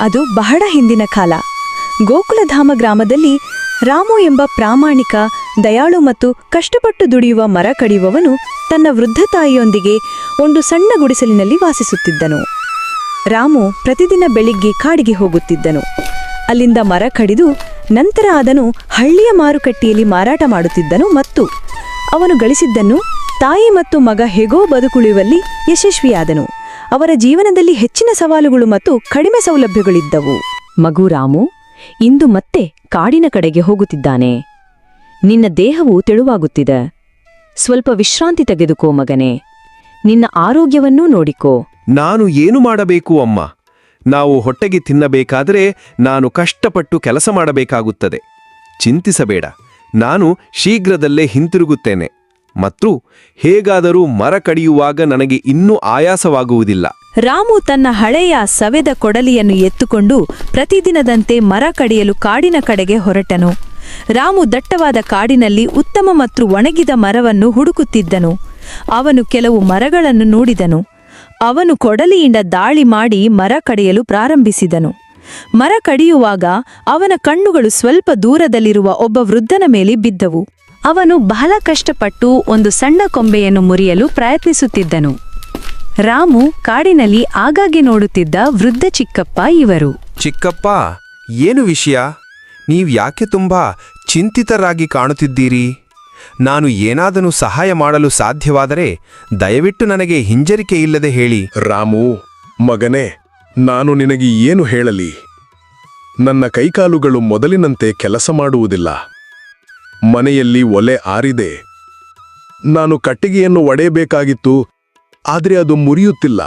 ಅದು ಬಹಳ ಹಿಂದಿನ ಕಾಲ. ಗೋಕುಲಧಾಮ ಗ್ರಾಮದಲ್ಲಿ ರಾಮು ಎಂಬ ಪ್ರಾಮಾಣಿಕ, ದಯಾಳು ಮತ್ತು ಕಷ್ಟಪಟ್ಟು ದುಡಿಯುವ ಮರ ಕಡಿಯುವವನು ತನ್ನ ವೃದ್ಧ ತಾಯಿಯೊಂದಿಗೆ ಒಂದು ಸಣ್ಣ ಗುಡಿಸಲಿನಲ್ಲಿ ವಾಸಿಸುತ್ತಿದ್ದನು. ರಾಮು ಪ್ರತಿದಿನ ಬೆಳಿಗ್ಗೆ ಕಾಡಿಗೆ ಹೋಗುತ್ತಿದ್ದನು. ಅಲ್ಲಿಂದ ಮರ ಕಡಿದು ನಂತರ ಅದನ್ನು ಹಳ್ಳಿಯ ಮಾರುಕಟ್ಟೆಯಲ್ಲಿ ಮಾರಾಟ ಮಾಡುತ್ತಿದ್ದನು ಮತ್ತು ಅವನು ಗಳಿಸಿದ್ದನ್ನು ತಾಯಿ ಮತ್ತು ಮಗ ಹೇಗೋ ಬದುಕುಳಿಯುವಲ್ಲಿ ಯಶಸ್ವಿಯಾದನು. ಅವರ ಜೀವನದಲ್ಲಿ ಹೆಚ್ಚಿನ ಸವಾಲುಗಳು ಮತ್ತು ಕಡಿಮೆ ಸೌಲಭ್ಯಗಳಿದ್ದವು. ಮಗು ರಾಮು ಇಂದು ಮತ್ತೆ ಕಾಡಿನ ಕಡೆಗೆ ಹೋಗುತ್ತಿದ್ದಾನೆ. ನಿನ್ನ ದೇಹವು ತೆಳುವಾಗುತ್ತಿದೆ. ಸ್ವಲ್ಪ ವಿಶ್ರಾಂತಿ ತೆಗೆದುಕೋ ಮಗನೇ. ನಿನ್ನ ಆರೋಗ್ಯವನ್ನೂ ನೋಡಿಕೋ. ನಾನು ಏನು ಮಾಡಬೇಕು ಅಮ್ಮ? ನಾವು ಹೊಟ್ಟೆಗೆ ತಿನ್ನಬೇಕಾದರೆ ನಾನು ಕಷ್ಟಪಟ್ಟು ಕೆಲಸ ಮಾಡಬೇಕಾಗುತ್ತದೆ. ಚಿಂತಿಸಬೇಡ. ನಾನು ಶೀಘ್ರದಲ್ಲೇ ಹಿಂತಿರುಗುತ್ತೇನೆ. ಮತ್ತು ಹೇಗಾದರೂ ಮರ ಕಡಿಯುವಾಗ ನನಗೆ ಇನ್ನೂ ಆಯಾಸವಾಗುವುದಿಲ್ಲ. ರಾಮು ತನ್ನ ಹಳೆಯ ಸವೆದ ಕೊಡಲಿಯನ್ನು ಎತ್ತುಕೊಂಡು ಪ್ರತಿದಿನದಂತೆ ಮರ ಕಡಿಯಲು ಕಾಡಿನ ಕಡೆಗೆ ಹೊರಟನು. ರಾಮು ದಟ್ಟವಾದ ಕಾಡಿನಲ್ಲಿ ಉತ್ತಮ ಮತ್ತು ಒಣಗಿದ ಮರವನ್ನು ಹುಡುಕುತ್ತಿದ್ದನು. ಅವನು ಕೆಲವು ಮರಗಳನ್ನು ನೋಡಿದನು. ಅವನು ಕೊಡಲಿಯಿಂದ ದಾಳಿ ಮಾಡಿ ಮರ ಕಡಿಯಲು ಪ್ರಾರಂಭಿಸಿದನು. ಮರ ಕಡಿಯುವಾಗ ಅವನ ಕಣ್ಣುಗಳು ಸ್ವಲ್ಪ ದೂರದಲ್ಲಿರುವ ಒಬ್ಬ ವೃದ್ಧನ ಮೇಲೆ ಬಿದ್ದವು. ಅವನು ಬಹಳ ಕಷ್ಟಪಟ್ಟು ಒಂದು ಸಣ್ಣ ಕೊಂಬೆಯನ್ನು ಮುರಿಯಲು ಪ್ರಯತ್ನಿಸುತ್ತಿದ್ದನು. ರಾಮು ಕಾಡಿನಲ್ಲಿ ಆಗಾಗ್ಗೆ ನೋಡುತ್ತಿದ್ದ ವೃದ್ಧ ಚಿಕ್ಕಪ್ಪ ಇವರು. ಚಿಕ್ಕಪ್ಪ ಏನು ವಿಷಯ? ನೀವು ಯಾಕೆ ತುಂಬಾ ಚಿಂತಿತರಾಗಿ ಕಾಣುತ್ತಿದ್ದೀರಿ? ನಾನು ಏನಾದರೂ ಸಹಾಯ ಮಾಡಲು ಸಾಧ್ಯವಾದರೆ ದಯವಿಟ್ಟು ನನಗೆ ಹಿಂಜರಿಕೆ ಇಲ್ಲದೆ ಹೇಳಿ. ರಾಮು ಮಗನೇ ನಾನು ನಿನಗೆ ಏನು ಹೇಳಲಿ? ನನ್ನ ಕೈಕಾಲುಗಳು ಮೊದಲಿನಂತೆ ಕೆಲಸ ಮಾಡುವುದಿಲ್ಲ. ಮನೆಯಲ್ಲಿ ಒಲೆ ಆರಿದೆ. ನಾನು ಕಟ್ಟಿಗೆಯನ್ನು ಒಡೆಯಬೇಕಾಗಿತ್ತು ಆದರೆ ಅದು ಮುರಿಯುತ್ತಿಲ್ಲ.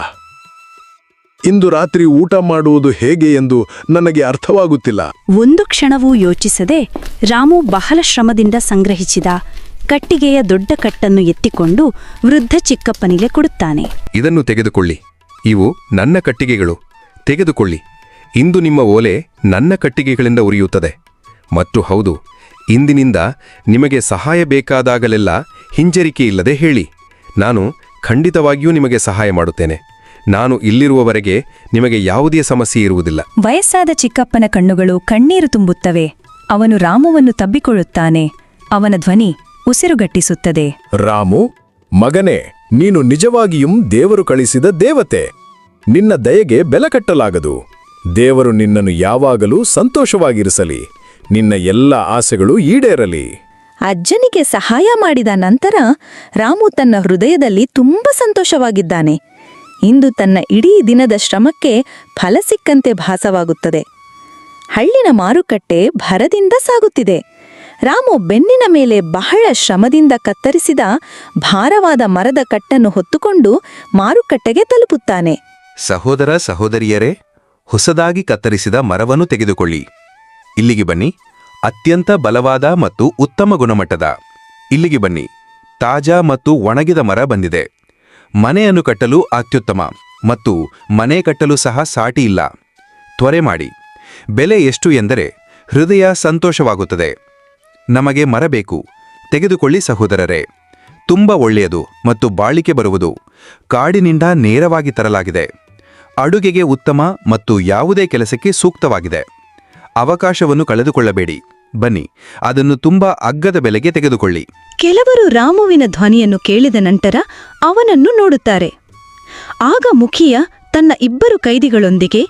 ಇಂದು ರಾತ್ರಿ ಊಟ ಮಾಡುವುದು ಹೇಗೆ ಎಂದು ನನಗೆ ಅರ್ಥವಾಗುತ್ತಿಲ್ಲ. ಒಂದು ಕ್ಷಣವೂ ಯೋಚಿಸದೆ ರಾಮು ಬಹಳ ಶ್ರಮದಿಂದ ಸಂಗ್ರಹಿಸಿದ ಕಟ್ಟಿಗೆಯ ದೊಡ್ಡ ಕಟ್ಟನ್ನು ಎತ್ತಿಕೊಂಡು ವೃದ್ಧ ಚಿಕ್ಕಪ್ಪನಿಗೆ ಕೊಡುತ್ತಾನೆ. ಇದನ್ನು ತೆಗೆದುಕೊಳ್ಳಿ. ಇವು ನನ್ನ ಕಟ್ಟಿಗೆಗಳು. ತೆಗೆದುಕೊಳ್ಳಿ. ಇಂದು ನಿಮ್ಮ ಓಲೆ ನನ್ನ ಕಟ್ಟಿಗೆಗಳಿಂದ ಉರಿಯುತ್ತದೆ. ಮತ್ತು ಹೌದು ಇಂದಿನಿಂದ ನಿಮಗೆ ಸಹಾಯ ಬೇಕಾದಾಗಲೆಲ್ಲ ಹಿಂಜರಿಕೆ ಇಲ್ಲದೆ ಹೇಳಿ. ನಾನು ಖಂಡಿತವಾಗಿಯೂ ನಿಮಗೆ ಸಹಾಯ ಮಾಡುತ್ತೇನೆ. ನಾನು ಇಲ್ಲಿರುವವರೆಗೆ ನಿಮಗೆ ಯಾವುದೇ ಸಮಸ್ಯೆ ಇರುವುದಿಲ್ಲ. ವಯಸ್ಸಾದ ಚಿಕ್ಕಪ್ಪನ ಕಣ್ಣುಗಳು ಕಣ್ಣೀರು ತುಂಬುತ್ತವೆ. ಅವನು ರಾಮುವನ್ನು ತಬ್ಬಿಕೊಳ್ಳುತ್ತಾನೆ. ಅವನ ಧ್ವನಿ ಉಸಿರುಗಟ್ಟಿಸುತ್ತದೆ. ರಾಮು ಮಗನೇ ನೀನು ನಿಜವಾಗಿಯೂ ದೇವರು ಕಳಿಸಿದ ದೇವತೆ. ನಿನ್ನ ದಯೆಗೆ ಬೆಲೆ ಕಟ್ಟಲಾಗದು. ದೇವರು ನಿನ್ನನ್ನು ಯಾವಾಗಲೂ ಸಂತೋಷವಾಗಿರಿಸಲಿ. ನಿನ್ನ ಎಲ್ಲ ಆಸೆಗಳು ಈಡೇರಲಿ. ಅಜ್ಜನಿಗೆ ಸಹಾಯ ಮಾಡಿದ ನಂತರ ರಾಮು ತನ್ನ ಹೃದಯದಲ್ಲಿ ತುಂಬ ಸಂತೋಷವಾಗಿದ್ದಾನೆ. ಇಂದು ತನ್ನ ಇಡೀ ದಿನದ ಶ್ರಮಕ್ಕೆ ಫಲ ಸಿಕ್ಕಂತೆ ಭಾಸವಾಗುತ್ತದೆ. ಹಳ್ಳಿನ ಮಾರುಕಟ್ಟೆ ಭರದಿಂದ ಸಾಗುತ್ತಿದೆ. ರಾಮು ಬೆನ್ನಿನ ಮೇಲೆ ಬಹಳ ಶ್ರಮದಿಂದ ಕತ್ತರಿಸಿದ ಭಾರವಾದ ಮರದ ಕಟ್ಟನ್ನು ಹೊತ್ತುಕೊಂಡು ಮಾರುಕಟ್ಟೆಗೆ ತಲುಪುತ್ತಾನೆ. ಸಹೋದರ ಸಹೋದರಿಯರೇ ಹೊಸದಾಗಿ ಕತ್ತರಿಸಿದ ಮರವನ್ನು ತೆಗೆದುಕೊಳ್ಳಿ. ಇಲ್ಲಿಗೆ ಬನ್ನಿ. ಅತ್ಯಂತ ಬಲವಾದ ಮತ್ತು ಉತ್ತಮ ಗುಣಮಟ್ಟದ. ಇಲ್ಲಿಗೆ ಬನ್ನಿ. ತಾಜಾ ಮತ್ತು ಒಣಗಿದ ಮರ ಬಂದಿದೆ. ಮನೆಯನ್ನು ಕಟ್ಟಲು ಅತ್ಯುತ್ತಮ ಮತ್ತು ಮನೆ ಕಟ್ಟಲು ಸಹ ಸಾಟಿ ಇಲ್ಲ. ತ್ವರೆ ಮಾಡಿ. ಬೆಲೆ ಎಷ್ಟು ಎಂದರೆ ಹೃದಯ ಸಂತೋಷವಾಗುತ್ತದೆ. ನಮಗೆ ಮರ ಬೇಕು. ತೆಗೆದುಕೊಳ್ಳಿ ಸಹೋದರರೇ. ತುಂಬ ಒಳ್ಳೆಯದು ಮತ್ತು ಬಾಳಿಕೆ ಬರುವುದು. ಕಾಡಿನಿಂದ ನೇರವಾಗಿ ತರಲಾಗಿದೆ. ಅಡುಗೆಗೆ ಉತ್ತಮ ಮತ್ತು ಯಾವುದೇ ಕೆಲಸಕ್ಕೆ ಸೂಕ್ತವಾಗಿದೆ. ಅವಕಾಶವನ್ನು ಕಳೆದುಕೊಳ್ಳಬೇಡಿ. ಬನ್ನಿ, ಅದನ್ನು ತುಂಬಾ ಅಗ್ಗದ ಬೆಲೆಗೆ ತೆಗೆದುಕೊಳ್ಳಿ. ಕೆಲವರು ರಾಮುವಿನ ಧ್ವನಿಯನ್ನು ಕೇಳಿದ ನಂತರ ಅವನನ್ನು ನೋಡುತ್ತಾರೆ. ಆಗ ಮುಖಿಯ ತನ್ನ ಇಬ್ಬರು ಕೈದಿಗಳೊಂದಿಗೆ,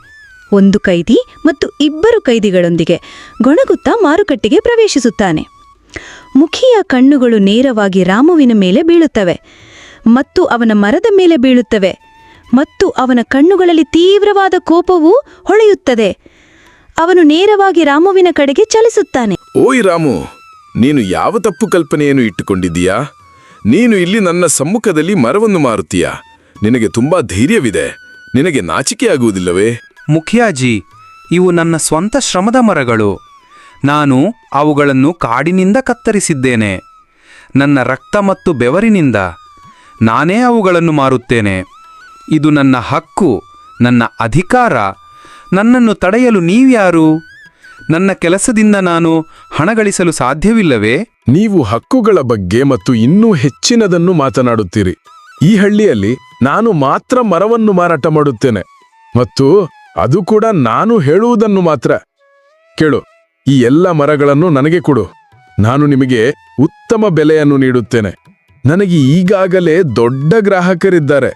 ಒಂದು ಕೈದಿ ಮತ್ತು ಇಬ್ಬರು ಕೈದಿಗಳೊಂದಿಗೆ ಗೊಣಗುತ್ತಾ ಮಾರುಕಟ್ಟೆಗೆ ಪ್ರವೇಶಿಸುತ್ತಾನೆ. ಮುಖಿಯ ಕಣ್ಣುಗಳು ನೇರವಾಗಿ ರಾಮುವಿನ ಮೇಲೆ ಬೀಳುತ್ತವೆ ಮತ್ತು ಅವನ ಮರದ ಮೇಲೆ ಬೀಳುತ್ತವೆ ಮತ್ತು ಅವನ ಕಣ್ಣುಗಳಲ್ಲಿ ತೀವ್ರವಾದ ಕೋಪವೂ ಹೊಳೆಯುತ್ತದೆ. ಅವನು ನೇರವಾಗಿ ರಾಮುವಿನ ಕಡೆಗೆ ಚಲಿಸುತ್ತಾನೆ. ಓಯ್ ರಾಮು ನೀನು ಯಾವ ತಪ್ಪು ಕಲ್ಪನೆಯನ್ನು ಇಟ್ಟುಕೊಂಡಿದ್ದೀಯಾ? ನೀನು ಇಲ್ಲಿ ನನ್ನ ಸಮ್ಮುಖದಲ್ಲಿ ಮರವನ್ನು ಮಾರುತ್ತೀಯಾ? ನಿನಗೆ ತುಂಬಾ ಧೈರ್ಯವಿದೆ. ನಿನಗೆ ನಾಚಿಕೆಯಾಗುವುದಿಲ್ಲವೇ? ಮುಖ್ಯಾಜಿ ಇವು ನನ್ನ ಸ್ವಂತ ಶ್ರಮದ ಮರಗಳು. ನಾನು ಅವುಗಳನ್ನು ಕಾಡಿನಿಂದ ಕತ್ತರಿಸಿದ್ದೇನೆ. ನನ್ನ ರಕ್ತ ಮತ್ತು ಬೆವರಿನಿಂದ ನಾನೇ ಅವುಗಳನ್ನು ಮಾರುತ್ತೇನೆ. ಇದು ನನ್ನ ಹಕ್ಕು ನನ್ನ ಅಧಿಕಾರ ನನ್ನನ್ನು ತಡೆಯಲು ನೀವ್ಯಾರು? ನನ್ನ ಕೆಲಸದಿಂದ ನಾನು ಹಣ ಗಳಿಸಲು ಸಾಧ್ಯವಿಲ್ಲವೇ? ನೀವು ಹಕ್ಕುಗಳ ಬಗ್ಗೆ ಮತ್ತು ಇನ್ನೂ ಹೆಚ್ಚಿನದನ್ನು ಮಾತನಾಡುತ್ತೀರಿ. ಈ ಹಳ್ಳಿಯಲ್ಲಿ ನಾನು ಮಾತ್ರ ಮರವನ್ನು ಮಾರಾಟ ಮಾಡುತ್ತೇನೆ. ಮತ್ತು ಅದು ಕೂಡ ನಾನು ಹೇಳುವುದನ್ನು ಮಾತ್ರ. ಕೇಳು, ಈ ಎಲ್ಲ ಮರಗಳನ್ನು ನನಗೆ ಕೊಡು. ನಾನು ನಿಮಗೆ ಉತ್ತಮ ಬೆಲೆಯನ್ನು ನೀಡುತ್ತೇನೆ. ನನಗೆ ಈಗಾಗಲೇ ದೊಡ್ಡ ಗ್ರಾಹಕರಿದ್ದಾರೆ.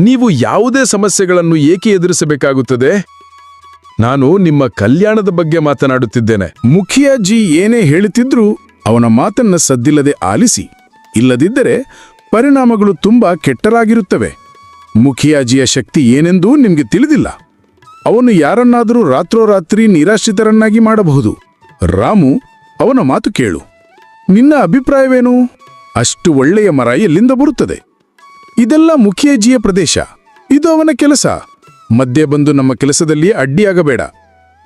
ನೀವು ಯಾವುದೇ ಸಮಸ್ಯೆಗಳನ್ನು ಏಕೆ ಎದುರಿಸಬೇಕಾಗುತ್ತದೆ? ನಾನು ನಿಮ್ಮ ಕಲ್ಯಾಣದ ಬಗ್ಗೆ ಮಾತನಾಡುತ್ತಿದ್ದೇನೆ. ಮುಖಿಯಾಜಿ ಏನೇ ಹೇಳುತ್ತಿದ್ರೂ ಅವನ ಮಾತನ್ನ ಸದ್ದಿಲ್ಲದೆ ಆಲಿಸಿ. ಇಲ್ಲದಿದ್ದರೆ ಪರಿಣಾಮಗಳು ತುಂಬಾ ಕೆಟ್ಟರಾಗಿರುತ್ತವೆ. ಮುಖಿಯಾಜಿಯ ಶಕ್ತಿ ಏನೆಂದೂ ನಿಮಗೆ ತಿಳಿದಿಲ್ಲ. ಅವನು ಯಾರನ್ನಾದರೂ ರಾತ್ರೋರಾತ್ರಿ ನಿರಾಶ್ರಿತರನ್ನಾಗಿ ಮಾಡಬಹುದು. ರಾಮು, ಅವನ ಮಾತು ಕೇಳು. ನಿನ್ನ ಅಭಿಪ್ರಾಯವೇನು? ಅಷ್ಟು ಒಳ್ಳೆಯ ಮರ ಎಲ್ಲಿಂದ ಬರುತ್ತದೆ? ಇದೆಲ್ಲ ಮುಖಿಯಾಜಿಯ ಪ್ರದೇಶ. ಇದು ಅವನ ಕೆಲಸ. ಮಧ್ಯೆ ಬಂದು ನಮ್ಮ ಕೆಲಸದಲ್ಲಿ ಅಡ್ಡಿಯಾಗಬೇಡ.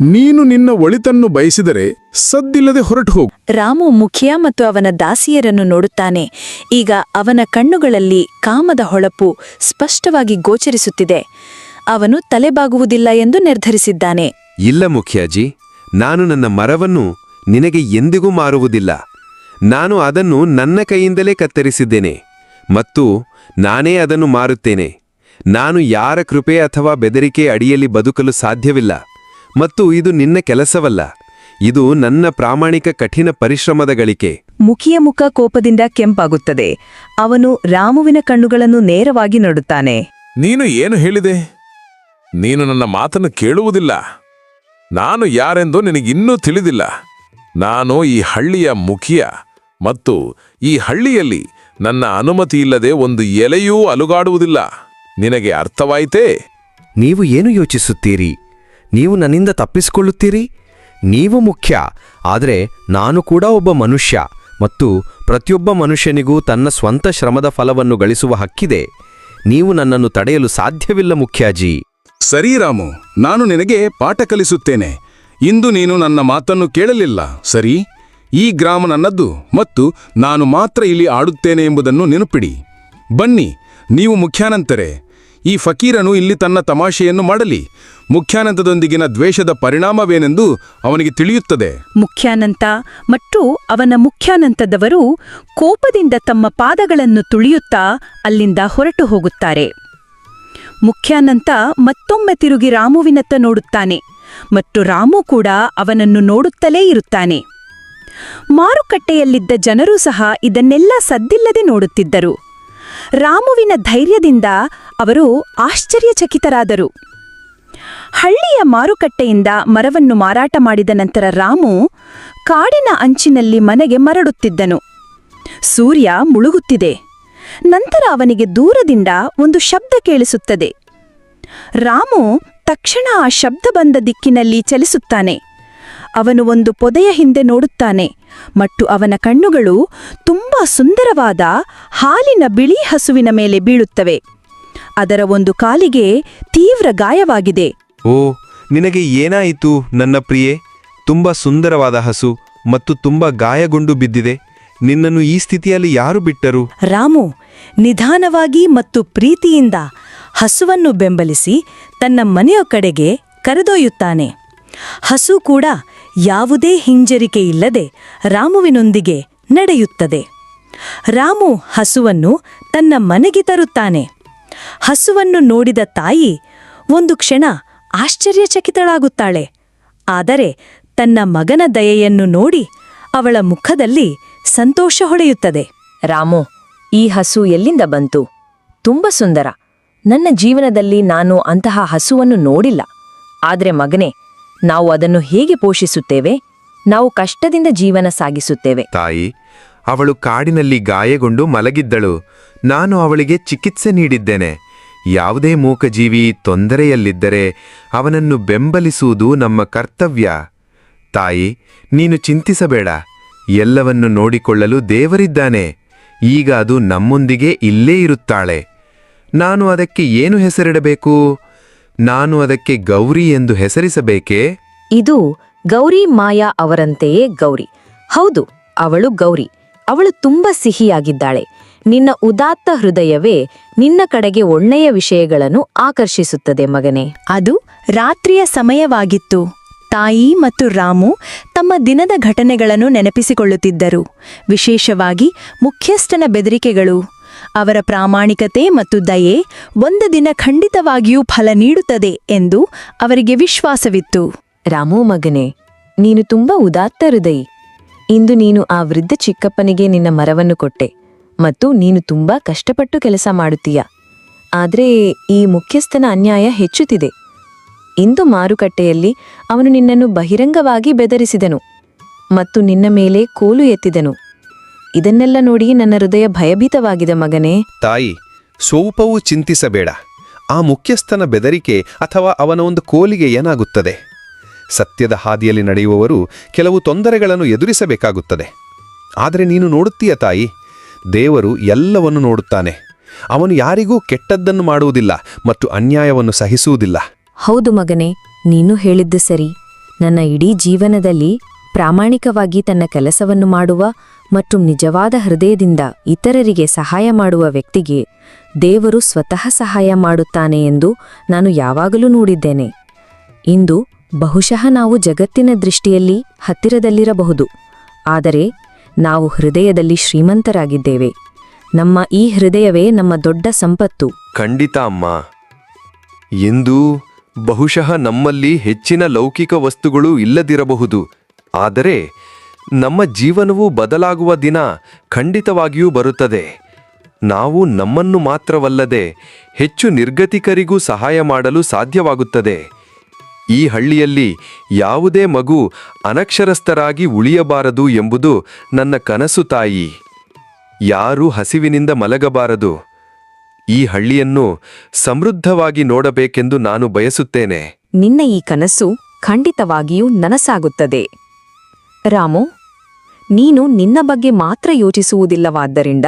ನೀನು ನಿನ್ನ ಒಳಿತನ್ನು ಬಯಸಿದರೆ ಸದ್ದಿಲ್ಲದೆ ಹೊರಟು ಹೋಗು. ರಾಮು ಮುಖ್ಯ ಮತ್ತು ಅವನ ದಾಸಿಯರನ್ನು ನೋಡುತ್ತಾನೆ. ಈಗ ಅವನ ಕಣ್ಣುಗಳಲ್ಲಿ ಕಾಮದ ಹೊಳಪು ಸ್ಪಷ್ಟವಾಗಿ ಗೋಚರಿಸುತ್ತಿದೆ. ಅವನು ತಲೆಬಾಗುವುದಿಲ್ಲ ಎಂದು ನಿರ್ಧರಿಸಿದ್ದಾನೆ. ಇಲ್ಲ ಮುಖ್ಯಾಜಿ ನಾನು ನನ್ನ ಮರವನ್ನು ನಿನಗೆ ಎಂದಿಗೂ ಮಾರುವುದಿಲ್ಲ. ನಾನು ಅದನ್ನು ನನ್ನ ಕೈಯಿಂದಲೇ ಕತ್ತರಿಸಿದ್ದೇನೆ ಮತ್ತು ನಾನೇ ಅದನ್ನು ಮಾರುತ್ತೇನೆ. ನಾನು ಯಾರ ಕೃಪೆ ಅಥವಾ ಬೆದರಿಕೆ ಅಡಿಯಲ್ಲಿ ಬದುಕಲು ಸಾಧ್ಯವಿಲ್ಲ ಮತ್ತು ಇದು ನಿನ್ನ ಕೆಲಸವಲ್ಲ. ಇದು ನನ್ನ ಪ್ರಾಮಾಣಿಕ ಕಠಿಣ ಪರಿಶ್ರಮದ ಗಳಿಕೆ. ಮುಖಿಯ ಮುಖ ಕೋಪದಿಂದ ಕೆಂಪಾಗುತ್ತದೆ. ಅವನು ರಾಮುವಿನ ಕಣ್ಣುಗಳನ್ನು ನೇರವಾಗಿ ನೋಡುತ್ತಾನೆ. ನೀನು ಏನು ಹೇಳಿದೆ? ನೀನು ನನ್ನ ಮಾತನ್ನು ಕೇಳುವುದಿಲ್ಲ. ನಾನು ಯಾರೆಂದು ನಿನಗಿನ್ನೂ ತಿಳಿದಿಲ್ಲ. ನಾನು ಈ ಹಳ್ಳಿಯ ಮುಖಿಯ ಮತ್ತು ಈ ಹಳ್ಳಿಯಲ್ಲಿ ನನ್ನ ಅನುಮತಿ ಇಲ್ಲದೆ ಒಂದು ಎಲೆಯೂ ಅಲುಗಾಡುವುದಿಲ್ಲ. ನಿನಗೆ ಅರ್ಥವಾಯಿತೇ? ನೀವು ಏನು ಯೋಚಿಸುತ್ತೀರಿ? ನೀವು ನನ್ನಿಂದ ತಪ್ಪಿಸಿಕೊಳ್ಳುತ್ತೀರಿ? ನೀವು ಮುಖ್ಯ ಆದರೆ ನಾನು ಕೂಡ ಒಬ್ಬ ಮನುಷ್ಯ ಮತ್ತು ಪ್ರತಿಯೊಬ್ಬ ಮನುಷ್ಯನಿಗೂ ತನ್ನ ಸ್ವಂತ ಶ್ರಮದ ಫಲವನ್ನು ಗಳಿಸುವ ಹಕ್ಕಿದೆ. ನೀವು ನನ್ನನ್ನು ತಡೆಯಲು ಸಾಧ್ಯವಿಲ್ಲ ಮುಖ್ಯಾಜಿ. ಸರಿ ರಾಮು ನಾನು ನಿನಗೆ ಪಾಠ ಕಲಿಸುತ್ತೇನೆ. ಇಂದು ನೀನು ನನ್ನ ಮಾತನ್ನು ಕೇಳಲಿಲ್ಲ ಸರಿ? ಈ ಗ್ರಾಮ ನನ್ನದ್ದು ಮತ್ತು ನಾನು ಮಾತ್ರ ಇಲ್ಲಿ ಆಡುತ್ತೇನೆ ಎಂಬುದನ್ನು ನೆನಪಿಡಿ. ಬನ್ನಿ ನೀವು ಮುಖ್ಯಾನಂತರೆ, ಈ ಫಕೀರನು ಇಲ್ಲಿ ತನ್ನ ತಮಾಷೆಯನ್ನು ಮಾಡಲಿ. ಮುಖ್ಯಾನಂತದೊಂದಿಗಿನ ದ್ವೇಷದ ಪರಿಣಾಮವೇನೆಂದು ಅವನಿಗೆ ತಿಳಿಯುತ್ತದೆ. ಮುಖ್ಯಾನಂತ ಮತ್ತು ಅವನ ಮುಖ್ಯಾನಂತದವರು ಕೋಪದಿಂದ ತಮ್ಮ ಪಾದಗಳನ್ನು ತುಳಿಯುತ್ತಾ ಅಲ್ಲಿಂದ ಹೊರಟು ಹೋಗುತ್ತಾರೆ. ಮುಖ್ಯಾನಂತ ಮತ್ತೊಮ್ಮೆ ತಿರುಗಿ ರಾಮುವಿನತ್ತ ನೋಡುತ್ತಾನೆ ಮತ್ತು ರಾಮು ಕೂಡ ಅವನನ್ನು ನೋಡುತ್ತಲೇ ಇರುತ್ತಾನೆ. ಮಾರುಕಟ್ಟೆಯಲ್ಲಿದ್ದ ಜನರೂ ಸಹ ಇದನ್ನೆಲ್ಲ ಸದ್ದಿಲ್ಲದೆ ನೋಡುತ್ತಿದ್ದರು. ರಾಮುವಿನ ಧೈರ್ಯದಿಂದ ಅವರು ಆಶ್ಚರ್ಯಚಕಿತರಾದರು. ಹಳ್ಳಿಯ ಮಾರುಕಟ್ಟೆಯಿಂದ ಮರವನ್ನು ಮಾರಾಟ ಮಾಡಿದ ನಂತರ ರಾಮು ಕಾಡಿನ ಅಂಚಿನಲ್ಲಿ ಮನೆಗೆ ಮರಡುತ್ತಿದ್ದನು ಸೂರ್ಯ ಮುಳುಗುತ್ತಿದೆ. ನಂತರ ಅವನಿಗೆ ದೂರದಿಂದ ಒಂದು ಶಬ್ದ ಕೇಳಿಸುತ್ತದೆ. ರಾಮು ತಕ್ಷಣ ಆ ಶಬ್ದ ಬಂದ ದಿಕ್ಕಿನಲ್ಲಿ ಚಲಿಸುತ್ತಾನೆ. ಅವನು ಒಂದು ಪೊದೆಯ ಹಿಂದೆ ನೋಡುತ್ತಾನೆ. ಮತ್ತು ಅವನ ಕಣ್ಣುಗಳು ತುಂಬಾ ಸುಂದರವಾದ ಹಾಲಿನ ಬಿಳಿ ಹಸುವಿನ ಮೇಲೆ ಬೀಳುತ್ತವೆ. ಅದರ ಒಂದು ಕಾಲಿಗೆ ತೀವ್ರ ಗಾಯವಾಗಿದೆ. ಓ ನಿನಗೆ ಏನಾಯಿತು ನನ್ನ ಪ್ರಿಯೆ? ತುಂಬ ಸುಂದರವಾದ ಹಸು ಮತ್ತು ತುಂಬ ಗಾಯಗೊಂಡು ಬಿದ್ದಿದೆ. ನಿನ್ನನ್ನು ಈ ಸ್ಥಿತಿಯಲ್ಲಿ ಯಾರು ಬಿಟ್ಟರು? ರಾಮು ನಿಧಾನವಾಗಿ ಮತ್ತು ಪ್ರೀತಿಯಿಂದ ಹಸುವನ್ನು ಬೆಂಬಲಿಸಿ ತನ್ನ ಮನೆಯ ಕಡೆಗೆ ಕರೆದೊಯ್ಯುತ್ತಾನೆ. ಹಸು ಕೂಡ ಯಾವುದೇ ಹಿಂಜರಿಕೆಯಿಲ್ಲದೆ ರಾಮುವಿನೊಂದಿಗೆ ನಡೆಯುತ್ತದೆ. ರಾಮು ಹಸುವನ್ನು ತನ್ನ ಮನೆಗೆ ತರುತ್ತಾನೆ. ಹಸುವನ್ನು ನೋಡಿದ ತಾಯಿ ಒಂದು ಕ್ಷಣ ಆಶ್ಚರ್ಯಚಕಿತಳಾಗುತ್ತಾಳೆ. ಆದರೆ ತನ್ನ ಮಗನ ದಯೆಯನ್ನು ನೋಡಿ ಅವಳ ಮುಖದಲ್ಲಿ ಸಂತೋಷ ಹೊಳೆಯುತ್ತದೆ. ರಾಮು, ಈ ಹಸು ಎಲ್ಲಿಂದ ಬಂತು? ತುಂಬ ಸುಂದರ. ನನ್ನ ಜೀವನದಲ್ಲಿ ನಾನು ಅಂತಹ ಹಸುವನ್ನು ನೋಡಿಲ್ಲ. ಆದರೆ ಮಗನೇ ನಾವು ಅದನ್ನು ಹೇಗೆ ಪೋಷಿಸುತ್ತೇವೆ? ನಾವು ಕಷ್ಟದಿಂದ ಜೀವನ ಸಾಗಿಸುತ್ತೇವೆ. ತಾಯಿ, ಅವಳು ಕಾಡಿನಲ್ಲಿ ಗಾಯಗೊಂಡು ಮಲಗಿದ್ದಳು. ನಾನು ಅವಳಿಗೆ ಚಿಕಿತ್ಸೆ ನೀಡಿದ್ದೇನೆ. ಯಾವುದೇ ಮೂಕಜೀವಿ ತೊಂದರೆಯಲ್ಲಿದ್ದರೆ ಅವನನ್ನು ಬೆಂಬಲಿಸುವುದು ನಮ್ಮ ಕರ್ತವ್ಯ. ತಾಯಿ, ನೀನು ಚಿಂತಿಸಬೇಡ. ಎಲ್ಲವನ್ನು ನೋಡಿಕೊಳ್ಳಲು ದೇವರಿದ್ದಾನೆ. ಈಗ ಅದು ನಮ್ಮೊಂದಿಗೆ ಇಲ್ಲೇ ಇರುತ್ತಾಳೆ. ನಾನು ಅದಕ್ಕೆ ಏನು ಹೆಸರಿಡಬೇಕು? ನಾನು ಅದಕ್ಕೆ ಗೌರಿ ಎಂದು ಹೆಸರಿಸಬೇಕೇ? ಇದು ಗೌರಿ ಮಾಯಾ ಅವರಂತೆಯೇ ಗೌರಿ. ಹೌದು ಅವಳು ಗೌರಿ. ಅವಳು ತುಂಬ ಸಿಹಿಯಾಗಿದ್ದಾಳೆ. ನಿನ್ನ ಉದಾತ್ತ ಹೃದಯವೇ ನಿನ್ನ ಕಡೆಗೆ ಒಳ್ಳೆಯ ವಿಷಯಗಳನ್ನು ಆಕರ್ಷಿಸುತ್ತದೆ ಮಗನೇ. ಅದು ರಾತ್ರಿಯ ಸಮಯವಾಗಿತ್ತು. ತಾಯಿ ಮತ್ತು ರಾಮು ತಮ್ಮ ದಿನದ ಘಟನೆಗಳನ್ನು ನೆನಪಿಸಿಕೊಳ್ಳುತ್ತಿದ್ದರು. ವಿಶೇಷವಾಗಿ ಮುಖ್ಯಸ್ಥನ ಬೆದರಿಕೆಗಳು. ಅವರ ಪ್ರಾಮಾಣಿಕತೆ ಮತ್ತು ದಯೆ ಒಂದು ದಿನ ಖಂಡಿತವಾಗಿಯೂ ಫಲ ನೀಡುತ್ತದೆ ಎಂದು ಅವರಿಗೆ ವಿಶ್ವಾಸವಿತ್ತು. ರಾಮು ಮಗನೇ, ನೀನು ತುಂಬಾ ಉದಾತ್ತ ಹೃದಯಿ ಇಂದು ನೀನು ಆ ವೃದ್ಧ ಚಿಕ್ಕಪ್ಪನಿಗೆ ನಿನ್ನ ಮರವನ್ನು ಕೊಟ್ಟೆ ಮತ್ತು ನೀನು ತುಂಬಾ ಕಷ್ಟಪಟ್ಟು ಕೆಲಸ ಮಾಡುತ್ತೀಯ. ಆದರೆ ಈ ಮುಖ್ಯಸ್ಥನ ಅನ್ಯಾಯ ಹೆಚ್ಚುತ್ತಿದೆ. ಇಂದು ಮಾರುಕಟ್ಟೆಯಲ್ಲಿ ಅವನು ನಿನ್ನನ್ನು ಬಹಿರಂಗವಾಗಿ ಬೆದರಿಸಿದನು ಮತ್ತು ನಿನ್ನ ಮೇಲೆ ಕೋಲು ಎತ್ತಿದನು. ಇದನ್ನೆಲ್ಲ ನೋಡಿ ನನ್ನ ಹೃದಯ ಭಯಭೀತವಾಗಿದೆ ಮಗನೇ. ತಾಯಿ ಸ್ವಲ್ಪವೂ ಚಿಂತಿಸಬೇಡ. ಆ ಮುಖ್ಯಸ್ಥನ ಬೆದರಿಕೆ ಅಥವಾ ಅವನ ಒಂದು ಕೋಲಿಗೆ ಏನಾಗುತ್ತದೆ? ಸತ್ಯದ ಹಾದಿಯಲ್ಲಿ ನಡೆಯುವವರು ಕೆಲವು ತೊಂದರೆಗಳನ್ನು ಎದುರಿಸಬೇಕಾಗುತ್ತದೆ. ಆದರೆ ನೀನು ನೋಡುತ್ತೀಯ ತಾಯಿ ದೇವರು ಎಲ್ಲವನ್ನು ನೋಡುತ್ತಾನೆ. ಅವನು ಯಾರಿಗೂ ಕೆಟ್ಟದ್ದನ್ನು ಮಾಡುವುದಿಲ್ಲ ಮತ್ತು ಅನ್ಯಾಯವನ್ನು ಸಹಿಸುವುದಿಲ್ಲ. ಹೌದು ಮಗನೇ ನೀನು ಹೇಳಿದ್ದು ಸರಿ. ನನ್ನ ಇಡೀ ಜೀವನದಲ್ಲಿ ಪ್ರಾಮಾಣಿಕವಾಗಿ ತನ್ನ ಕೆಲಸವನ್ನು ಮಾಡುವ ಮತ್ತು ನಿಜವಾದ ಹೃದಯದಿಂದ ಇತರರಿಗೆ ಸಹಾಯ ಮಾಡುವ ವ್ಯಕ್ತಿಗೆ ದೇವರು ಸ್ವತಃ ಸಹಾಯ ಮಾಡುತ್ತಾನೆ ಎಂದು ನಾನು ಯಾವಾಗಲೂ ನೋಡಿದ್ದೇನೆ. ಇಂದು ಬಹುಶಃ ನಾವು ಜಗತ್ತಿನ ದೃಷ್ಟಿಯಲ್ಲಿ ಹತ್ತಿರದಲ್ಲಿರಬಹುದು. ಆದರೆ ನಾವು ಹೃದಯದಲ್ಲಿ ಶ್ರೀಮಂತರಾಗಿದ್ದೇವೆ. ನಮ್ಮ ಈ ಹೃದಯವೇ ನಮ್ಮ ದೊಡ್ಡ ಸಂಪತ್ತು. ಖಂಡಿತ ಅಮ್ಮ. ಎಂದು ಬಹುಶಃ ನಮ್ಮಲ್ಲಿ ಹೆಚ್ಚಿನ ಲೌಕಿಕ ವಸ್ತುಗಳು ಇಲ್ಲದಿರಬಹುದು. ಆದರೆ ನಮ್ಮ ಜೀವನವು ಬದಲಾಗುವ ದಿನ ಖಂಡಿತವಾಗಿಯೂ ಬರುತ್ತದೆ. ನಾವು ನಮ್ಮನ್ನು ಮಾತ್ರವಲ್ಲದೆ ಹೆಚ್ಚು ನಿರ್ಗತಿಕರಿಗೂ ಸಹಾಯ ಮಾಡಲು ಸಾಧ್ಯವಾಗುತ್ತದೆ. ಈ ಹಳ್ಳಿಯಲ್ಲಿ ಯಾವುದೇ ಮಗು ಅನಕ್ಷರಸ್ಥರಾಗಿ ಉಳಿಯಬಾರದು ಎಂಬುದು ನನ್ನ ಕನಸು ತಾಯಿ. ಯಾರೂ ಹಸಿವಿನಿಂದ ಮಲಗಬಾರದು. ಈ ಹಳ್ಳಿಯನ್ನು ಸಮೃದ್ಧವಾಗಿ ನೋಡಬೇಕೆಂದು ನಾನು ಬಯಸುತ್ತೇನೆ. ನಿನ್ನ ಈ ಕನಸು ಖಂಡಿತವಾಗಿಯೂ ನನಸಾಗುತ್ತದೆ. ರಾಮು, ನೀನು ನಿನ್ನ ಬಗ್ಗೆ ಮಾತ್ರ ಯೋಚಿಸುವುದಿಲ್ಲವಾದ್ದರಿಂದ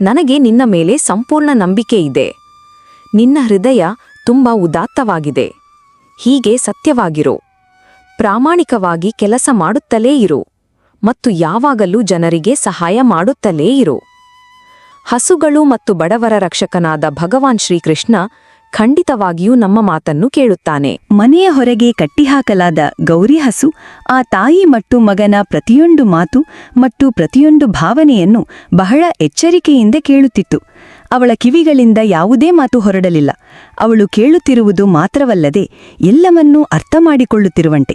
ನನಗೆ ನಿನ್ನ ಮೇಲೆ ಸಂಪೂರ್ಣ ನಂಬಿಕೆ ಇದೆ. ನಿನ್ನ ಹೃದಯ ತುಂಬಾ ಉದಾತ್ತವಾಗಿದೆ. ಹೀಗೆ ಸತ್ಯವಾಗಿರು. ಪ್ರಾಮಾಣಿಕವಾಗಿ ಕೆಲಸ ಮಾಡುತ್ತಲೇ ಇರು ಮತ್ತು ಯಾವಾಗಲೂ ಜನರಿಗೆ ಸಹಾಯ ಮಾಡುತ್ತಲೇ ಇರು. ಹಸುಗಳು ಮತ್ತು ಬಡವರ ರಕ್ಷಕನಾದ ಭಗವಾನ್ ಶ್ರೀಕೃಷ್ಣ ಖಂಡಿತವಾಗಿಯೂ ನಮ್ಮ ಮಾತನ್ನು ಕೇಳುತ್ತಾನೆ. ಮನೆಯ ಹೊರಗೆ ಕಟ್ಟಿಹಾಕಲಾದ ಗೌರಿ ಹಸು, ಆ ತಾಯಿ ಮತ್ತು ಮಗನ ಪ್ರತಿಯೊಂದು ಮಾತು ಮತ್ತು ಪ್ರತಿಯೊಂದು ಭಾವನೆಯನ್ನು ಬಹಳ ಎಚ್ಚರಿಕೆಯಿಂದ ಕೇಳುತ್ತಿತ್ತು. ಅವಳ ಕಿವಿಗಳಿಂದ ಯಾವುದೇ ಮಾತು ಹೊರಡಲಿಲ್ಲ. ಅವಳು ಕೇಳುತ್ತಿರುವುದು ಮಾತ್ರವಲ್ಲದೆ ಎಲ್ಲವನ್ನೂ ಅರ್ಥ ಮಾಡಿಕೊಳ್ಳುತ್ತಿರುವಂತೆ